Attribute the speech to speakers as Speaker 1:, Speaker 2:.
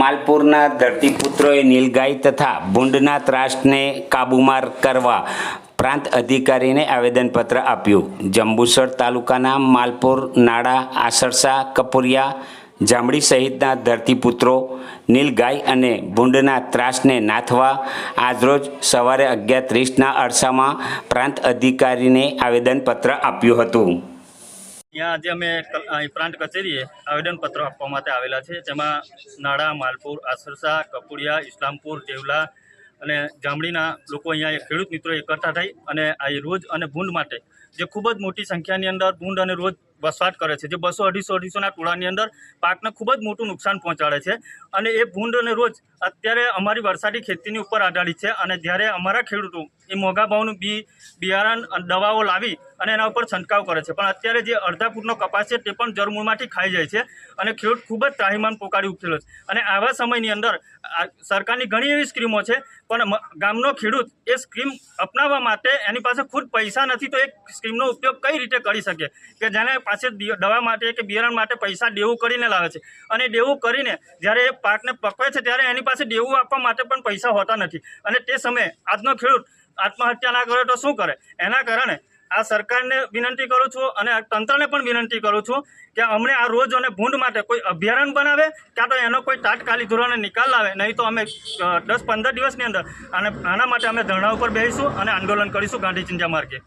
Speaker 1: માલપુરના ધરતીપુત્રોએ નીલગાય તથા ભૂંડના ત્રાસને કાબૂમાં કરવા પ્રાંત અધિકારીને આવેદનપત્ર આપ્યું. જંબુસર તાલુકાના માલપુર નાડા આસરસા, કપુરિયા, જામડી સહિતના ધરતીપુત્રો નીલગાય અને ભૂંડના ત્રાસને નાથવા આજરોજ સવારે અગિયાર ત્રીસના અરસામાં પ્રાંત અધિકારીને આવેદનપત્ર આપ્યું હતું.
Speaker 2: ત્યાં આજે અમે પ્રાંત કચેરીએ આવેદનપત્ર આપવા માટે આવેલા છે, જેમાં નાડા માલપુર, આસરસા, કપુડિયા, ઇસ્લામપુર ટેવલા અને જામડીના લોકો અહીંયા ખેડૂત મિત્રો એકઠા થઈ અને આ રોજ અને ભૂંડ માટે, જે ખૂબ જ મોટી સંખ્યાની અંદર ભૂંડ અને રોજ વસવાટ કરે છે, જે બસો અઢીસો અઢીસોના ટોળાની અંદર પાકને ખૂબ જ મોટું નુકસાન પહોંચાડે છે અને એ ભૂંડ અને રોજ અત્યારે અમારી વરસાદી ખેતીની ઉપર આધારિત છે અને જ્યારે અમારા ખેડૂતો એ મોંઘા ભાવનું બી બિયારણ દવાઓ લાવી અને એના ઉપર છંટકાવ કરે છે. પણ અત્યારે જે અડધા ફૂટનો કપાસ છે તે પણ જળમૂળમાંથી ખાઈ જાય છે અને ખેડૂત ખૂબ જ ત્રાહીમાન પોકારી ઉઠેલો છે. અને આવા સમયની અંદર સરકારની ઘણી એવી સ્કીમો છે, પણ ગામનો ખેડૂત એ સ્કીમ અપનાવવા માટે એની પાસે ખુદ પૈસા નથી તો એ સ્કીમનો ઉપયોગ કઈ રીતે કરી શકે? કે જેને પાસે દવા માટે કે બિયારણ માટે પૈસા દેવું કરીને લાવે છે. અને દેવું કરીને જ્યારે એ પાકને પકવે છે ત્યારે એની પાસે દેવું આપવા માટે પણ પૈસા હોતા નથી. અને તે સમયે આજનો ખેડૂત આત્મહત્યા ના કરે તો શું કરે? એના કારણે આ સરકારને વિનંતી કરું છું અને તંત્રને પણ વિનંતી કરું છું કે અમને આ રોજ અને ભૂંડ માટે કોઈ અભયારણ્ય બનાવે, ક્યાં તો એનો કોઈ તાત્કાલિક ધોરણે નિકાલ લાવે, નહીં તો અમે દસ પંદર દિવસની અંદર અને આના માટે અમે ધરણા ઉપર બેસીશું અને આંદોલન કરીશું ગાંધી ચિંજા માર્ગે.